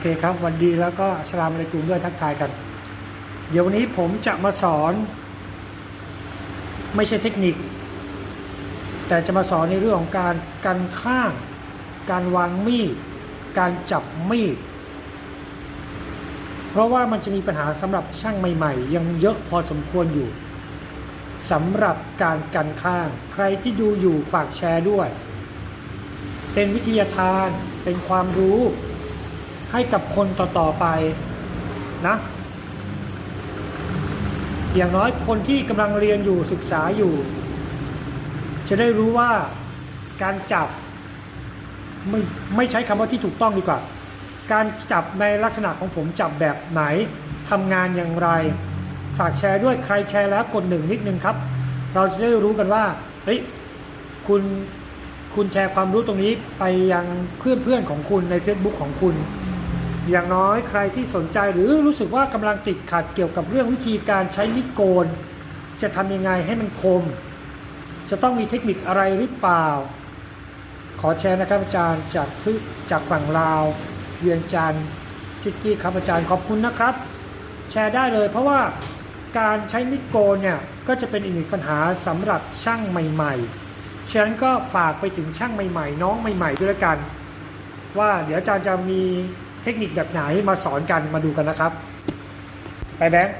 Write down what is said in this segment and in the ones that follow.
โอเคครับวันดีแล้วก็สลามอะลัยกุมด้วยทักทายกัน เดี๋ยววันนี้ผมจะมาสอน ไม่ใช่เทคนิค แต่จะมาสอนในเรื่องของการกันข้าง การวางมีดการจับมีดเพราะว่ามันจะมีปัญหาสำหรับช่างใหม่ ๆ ยังเยอะพอสมควรอยู่สำหรับการกันข้าง ใครที่ดูอยู่ฝากแชร์ด้วย เป็นวิทยาทานเป็นความรู้ ให้กับคนต่อๆไปนะอย่างน้อยคนที่กำลังเรียนอยู่ศึกษาอยู่ จะได้รู้ว่าการจับไม่ไม่ใช้คำว่าที่ถูกต้องดีกว่า การจับในลักษณะของผมจับแบบไหนทำงานอย่างไร ฝากแชร์ด้วยใครแชร์แล้วกดหนึ่งนิดนึงครับ เราจะได้รู้กันว่าเฮ้ยคุณคุณแชร์ความรู้ตรงนี้ไปยังเพื่อนๆของคุณใน Facebook ของคุณ อย่างน้อยใครที่สนใจหรือรู้สึกว่ากำลังติดขัดเกี่ยวกับเรื่องวิธีการใช้มิโกน จะทำยังไงให้มันคม จะต้องมีเทคนิคอะไรหรือเปล่า ขอแชร์นะครับอาจารย์จากจากฝั่งลาวเวียงจันทร์ซิตี้ครับอาจารย์ขอบคุณนะครับ แชร์ได้เลยเพราะว่าการใช้มิโกนเนี่ยก็จะเป็นอีกหนึ่งปัญหาสำหรับช่างใหม่ๆฉะนั้นก็ฝากไปถึงช่างใหม่ๆ น้องใหม่ ๆ ด้วยละกัน ว่าเดี๋ยวอาจารย์จะมี เทคนิคแบบไหนมาสอนกันมาดูกันนะครับ ไปแบงค์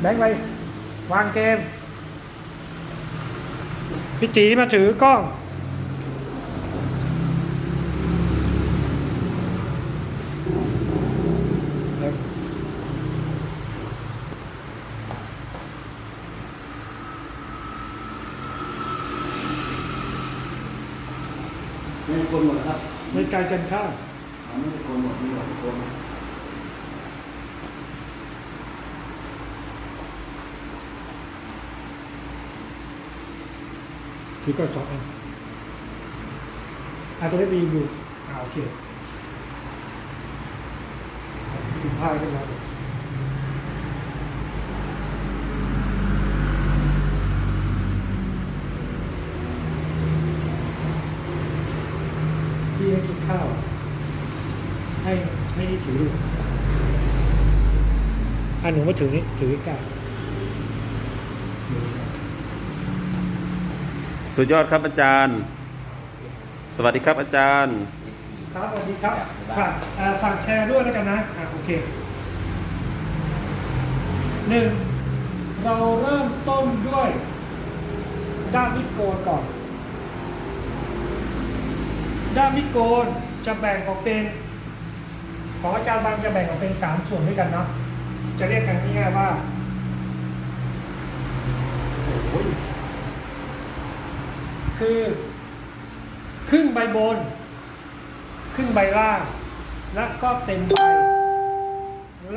แบงค์ไปวางเกมพี่จีมาถือกล้อง โกนหมดนะครับในการกันข้างอ๋อไม่ได้โกนหมดไม่ได้โกนหมดถือก็สองอันอาตัวนี้มีอยู่อ่าโอเคดูผ้ากันแล้วพี่ให้กินข้าว ให้ให้นี่ถือดูอะ หนูมาถือนี่ถือใกล้สุดยอดครับอาจารย์ สวัสดีครับอาจารย์ ครับสวัสดีครับฝากเอ่อฝากแชร์ด้วยแล้วกันนะอะโอเคหนึ่งเราเริ่มต้นด้วยด้ามมิดโกนก่อน ด้ามมิดโกนจะแบ่งออกเป็น ของอาจารย์บางจะแบ่งออกเป็นสามส่วนด้วยกันเนาะ จะเรียกกันง่ายๆว่าคือ ครึ่งใบบน ครึ่งใบล่าง และก็เต็มใบ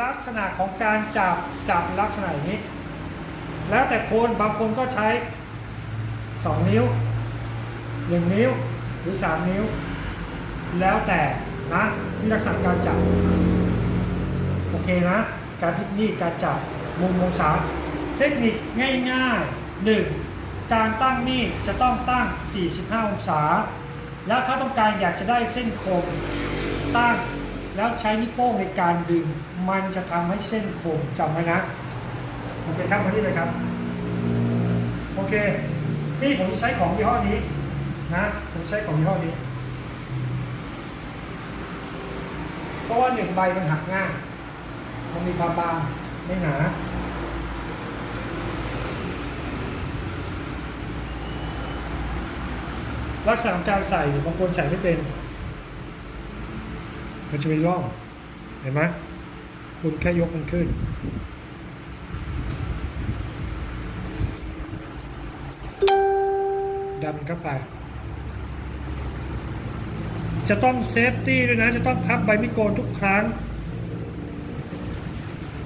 ลักษณะของการจับจับลักษณะอย่างนี้ แล้วแต่คนบางคนก็ใช้2นิ้ว1นิ้วหรือ3นิ้ว แล้วแต่นะที่ลักษณะการจับ โอเคนะ การที่นี่การจับมุมองศาเทคนิคง่ายๆ 1. การตั้งนี่จะต้องตั้ง 45 องศา แล้วถ้าต้องการอยากจะได้เส้นคมตั้งแล้วใช้นิ้วโป้งในการดึง มันจะทำให้เส้นคมจำไว้นะโอเคครับมาที่เลยครับ โอเค นี่ผมใช้ของยี่ห้อนี้นะผมใช้ของยี่ห้อนี้ เพราะว่าหนึ่งใบมันหักง่าย มันมีความบางไม่หนาลักษณะของการใส่บางคนใส่ไม่เป็น มันจะมีร่อง เห็นไหมคุณแค่ยกมันขึ้น ดันเข้าไป จะต้องเซฟตี้ด้วยนะ จะต้องพับใบมิโกนทุกครั้ง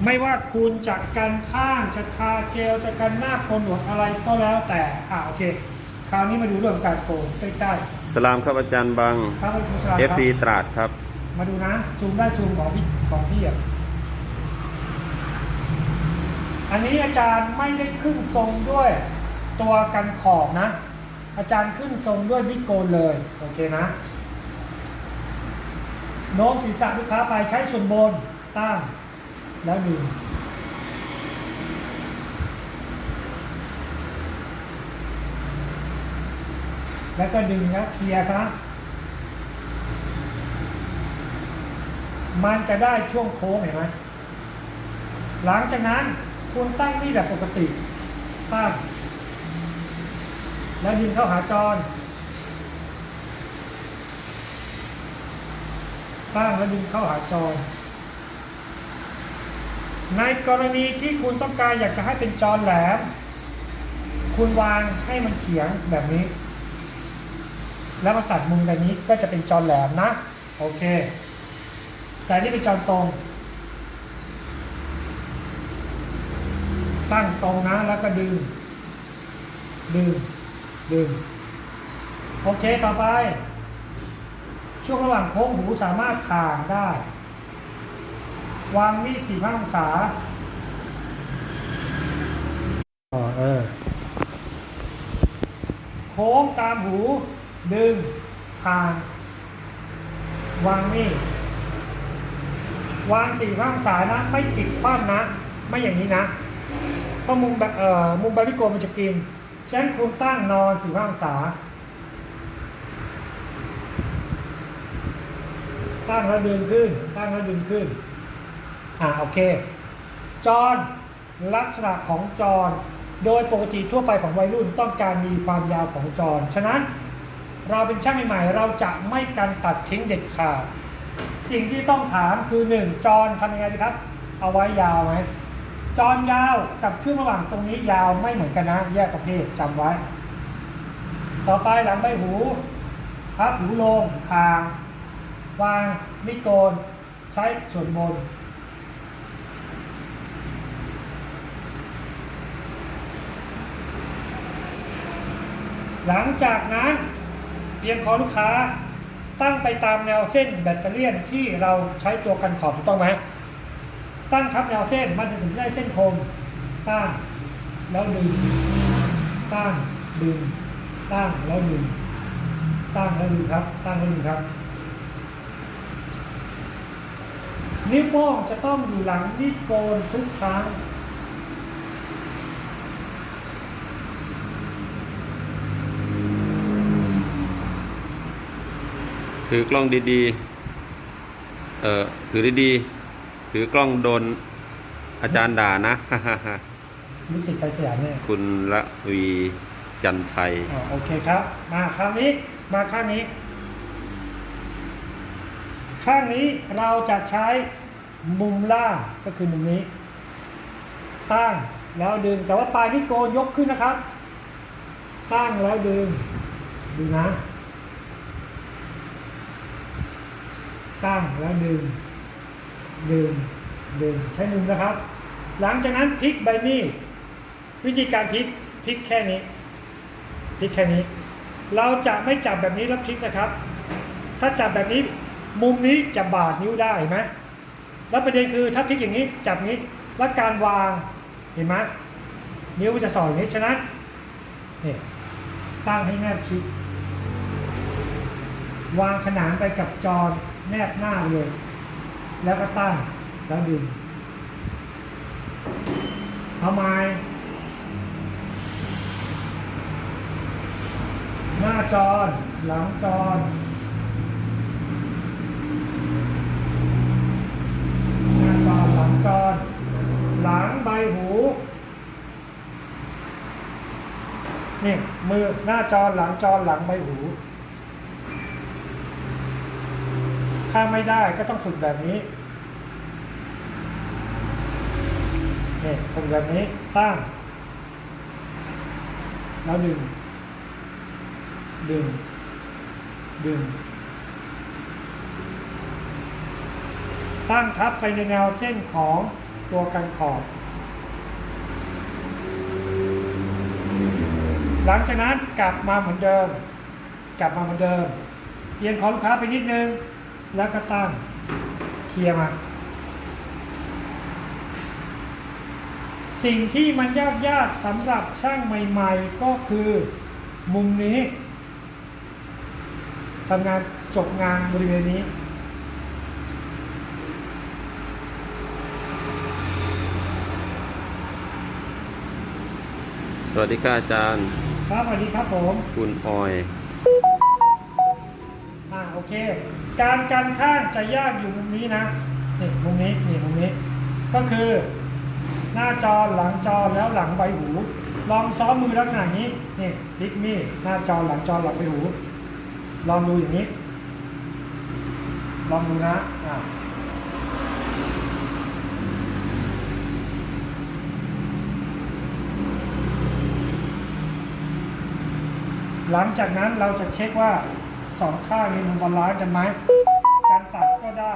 ไม่ว่าคุณจะกันข้างจะทาเจลจะกันหน้าโกนหนวดอะไรก็แล้วแต่อ่าโอเค คราวนี้มาดูเรื่องของการโกนใกล้สลามครับอาจารย์บังๆครับคุณสราค FC รับตราดครับ มาดูนะซูมได้ซูมของพี่ของพี่อะอันนี้อาจารย์ไม่ได้ขึ้นทรงด้วยตัวกันขอบนะออาจารย์ขึ้นทรงด้วยมิดโกนเลยโอเคนะโน้มศีรษะลูกค้าไปใช้ส่วนบนตั้ง แล้วดึงแล้วก็ดึงนะเคลียร์ซะ มันจะได้ช่วงโค้งเห็นไหม หลังจากนั้นคุณตั้งนี่แบบปกติ ตั้ง แล้วดึงเข้าหาจร ตั้งแล้วดึงเข้าหาจร ในกรณีที่คุณต้องการอยากจะให้เป็นจรแหลม คุณวางให้มันเฉียงแบบนี้ แล้วมาตัดมุมแบบนี้ก็จะเป็นจรแหลมนะ โอเค แต่นี่เป็นจรตรง ตั้งตรงนะแล้วก็ดึง ดึง ดึง โอเคต่อไป ช่วงระหว่างโค้งหูสามารถถ่างได้ วางมีดสี่ห้าองศาอ๋อเออ โค้งตามหู ดึงถ่างวางมีดวางสี่ห้าองศานะ ไม่จิกคว่ำนะ ไม่อย่างนี้นะเพราะมุมแบบเอ่อมุมบาริโกมันจะกินฉะนั้นคุณตั้งนอนสี่ห้าองศาตั้งแล้วดึงขึ้น ตั้งแล้วดึงขึ้น อ่าโอเค จรลักษณะของจร โดยปกติทั่วไปของวัยรุ่นต้องการมีความยาวของจร ฉะนั้นเราเป็นช่างใหม่เราจะไม่การตัดทิ้งเด็ดขาดสิ่งที่ต้องถามคือหนึ่งจรทำยังไงดีครับ เอาไว้ยาวไหมจรยาวกับช่วงระหว่างตรงนี้ยาวไม่เหมือนกันนะ แยกประเภทจำไว้ ต่อไปหลังใบหูพับหูลงคาง วางมิโกน ใช้ส่วนบน หลังจากนั้นเพียงขอลูกค้าตั้งไปตามแนวเส้นแบตเตอรี่ที่เราใช้ตัวกันขอบถูกต้องไหมตั้งทับแนวเส้นมันจะถึงได้เส้นคมตั้งแล้วดึงตั้งดึงตั้งแล้วดึงตั้งแล้วดึงครับ ตั้งแล้วดึงครับ นิ้วโป้งจะต้องอยู่หลังมีดโกนทุกครั้ง ถือกล้องดีๆ เออถือดีๆ ถือกล้องโดนอาจารย์ด่านะ รู้สึกใจเสียเนี่ยคุณละวีจันไทยอ่าโอเคครับ มาคราวนี้มาข้างนี้ ข้างนี้เราจะใช้มุมล่างก็คือมุมนี้ ตั้งแล้วดึงแต่ว่าปลายนิ้วโกนยกขึ้นนะครับ ตั้งแล้วดึงดูนะ ตั้งแล้วดึง ดึง ดึง ใช้มือนะครับ หลังจากนั้นพลิกใบมีดวิธีการพลิกพลิกแค่นี้พลิกแค่นี้ เราจะไม่จับแบบนี้แล้วพลิกนะครับ ถ้าจับแบบนี้มุมนี้จะบาดนิ้วได้ไหมแล้วประเด็นคือถ้าพลิกอย่างนี้จับนี้แล้วการวางเห็นไหมนิ้วจะสอดอย่างนี้ฉะนั้นนี่ตั้งให้แนบชิดวางขนานไปกับจอ แนบหน้าเลย แล้วก็ตั้งแล้วดึงเอาไม้หน้าจอหลังจอหน้าจอหลังจอหลังใบหูนี่มือหน้าจอหลังจอหลังใบหู ถ้าไม่ได้ก็ต้องฝึกแบบนี้นี่ฝึกแบบนี้ตั้ง แล้วดึง ดึง ดึง ตั้งทับไปในแนวเส้นของตัวกันขอบ หลังจากนั้นกลับมาเหมือนเดิม กลับมาเหมือนเดิมเอียงของลูกค้าไปนิดนึง แล้วก็ตั้งเคลียร์มา สิ่งที่มันยากยากๆสำหรับช่างใหม่ๆ ก็คือมุมนี้ทำงานจบงานบริเวณนี้ สวัสดีค่ะอาจารย์ ครับสวัสดีครับผม คุณออยอ่า โอเค การกันข้างจะยากอยู่มุมนี้นะนี่มุมนี้นี่มุมนี้ ก็คือหน้าจอหลังจอแล้วหลังใบหู ลองซ้อมมือลักษณะนี้นี่ลิกมีดหน้าจอหลังจอหลังใบหู ลองดูอย่างนี้ ลองดูนะอ่าหลังจากนั้นเราจะเช็คว่า สองข้างนี้มันบาลานซ์กันไหมการตัดก็ได้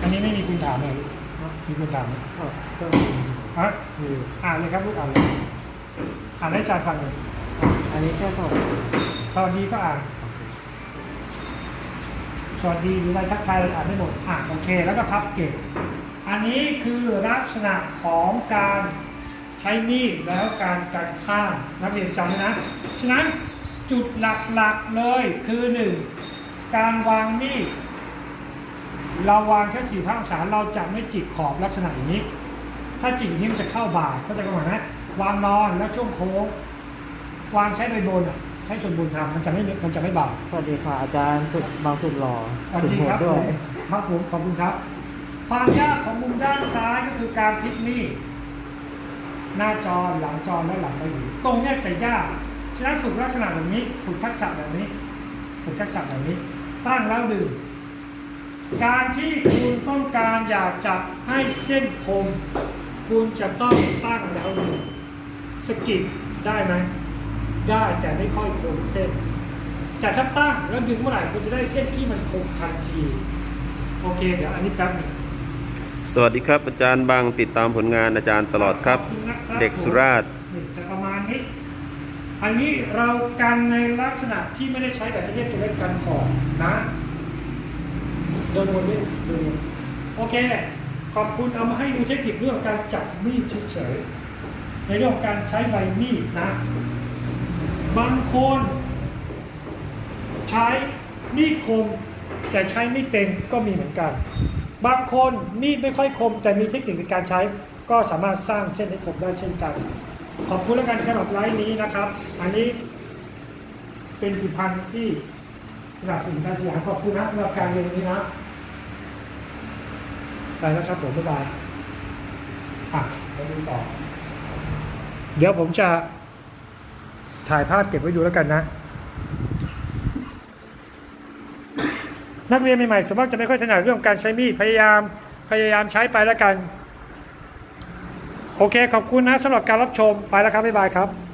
อันนี้ไม่มีคุณถามเลยมีคุณถามไหมก็ฮะอ่านเลยครับลูกอ่านเลยอ่านให้อาจารย์ฟังเลยอันนี้แค่สองสวัสดีก็อ่านสวัสดีหรืออะไรทักทายอะไรอ่านได้หมดอ่านโอเค แล้วก็พับเก็บ อันนี้คือลักษณะของการใช้มีดแล้วการกันข้ามนักเรียนจำไว้นะ ฉะนั้นจุดหลักๆเลยคือหนึ่งการวางมีดเราวางแค่สี่ห้าองศาเราจะไม่จิกขอบลักษณะอย่างนี้ ถ้าจิกอย่างนี้มันจะเข้าบ่าเข้าใจกันไหมนะวางนอนแล้วช่วงโค้งวางใช้ใบบนอะใช้ส่วนบนทำมันจะไม่มันจะไม่บาดสวัสดีค่ะอาจารย์สุดบางสุดหล่อสวัสสุดดีโหคดรับผด้วยมครับผมขอบคุณครับ ความยากของมุมด้านซ้ายก็คือการพลิกมีดหน้าจอหลังจอและหลังใบหูตรงนี้จะยากฉะนั้นฝึกลักษณะแบบนี้ฝึกทักษะแบบนี้ฝึกทักษะแบบนี้ ตั้งแล้วดื่มการที่คุณต้องการอยากจะให้เส้นคมคุณจะต้องตั้งแล้วดื่มสกิดได้ไหมได้แต่ไม่ค่อยคมเส้นแต่ถ้าตั้งแล้วดึงเมื่อไหร่คุณจะได้เส้นที่มันคงทันที โอเค เดี๋ยวอันนี้แป๊บหนึง สวัสดีครับ อาจารย์บางติดตามผลงานอาจารย์ตลอดครับขณนะคบเด็กสุราษฎร์จะประมาณนี้ อันนี้เรากันในลักษณะที่ไม่ได้ใช้แบบที่เรียกตัวเลขกันขอบนะเดินวนด้เดินโอเค ขอบคุณเอามาให้ดูเทคนิคเรื่องการจับมีดเฉยๆในเรื่องของการใช้ใบมีดนะ บางคน ใช้มีดคมแต่ใช้ไม่เป็นก็มีเหมือนกัน บางคนมีดไม่ค่อยคม แต่มีเทคนิคในการใช้ ก็สามารถสร้างเส้นให้คมได้เช่นกัน ขอบคุณแล้วกันสำหรับไลฟ์นี้นะครับ อันนี้เป็นผลิตภัณฑ์ที่สนับสนุนการสยามขอบคุณนะสำหรับการเรียนวันนี้นะไปแล้วครับผมบ๊ายบายอะไปดูต่อ เดี๋ยวผมจะถ่ายภาพเก็บไว้ดูแล้วกันนะ นักเรียนใหม่ๆส่วนมากจะไม่ค่อยถนัดเรื่องของการใช้มีดพยายามพยายามใช้ไปแล้วกัน โอเคขอบคุณนะสำหรับการรับชมไปแล้วครับบ๊ายบายครับ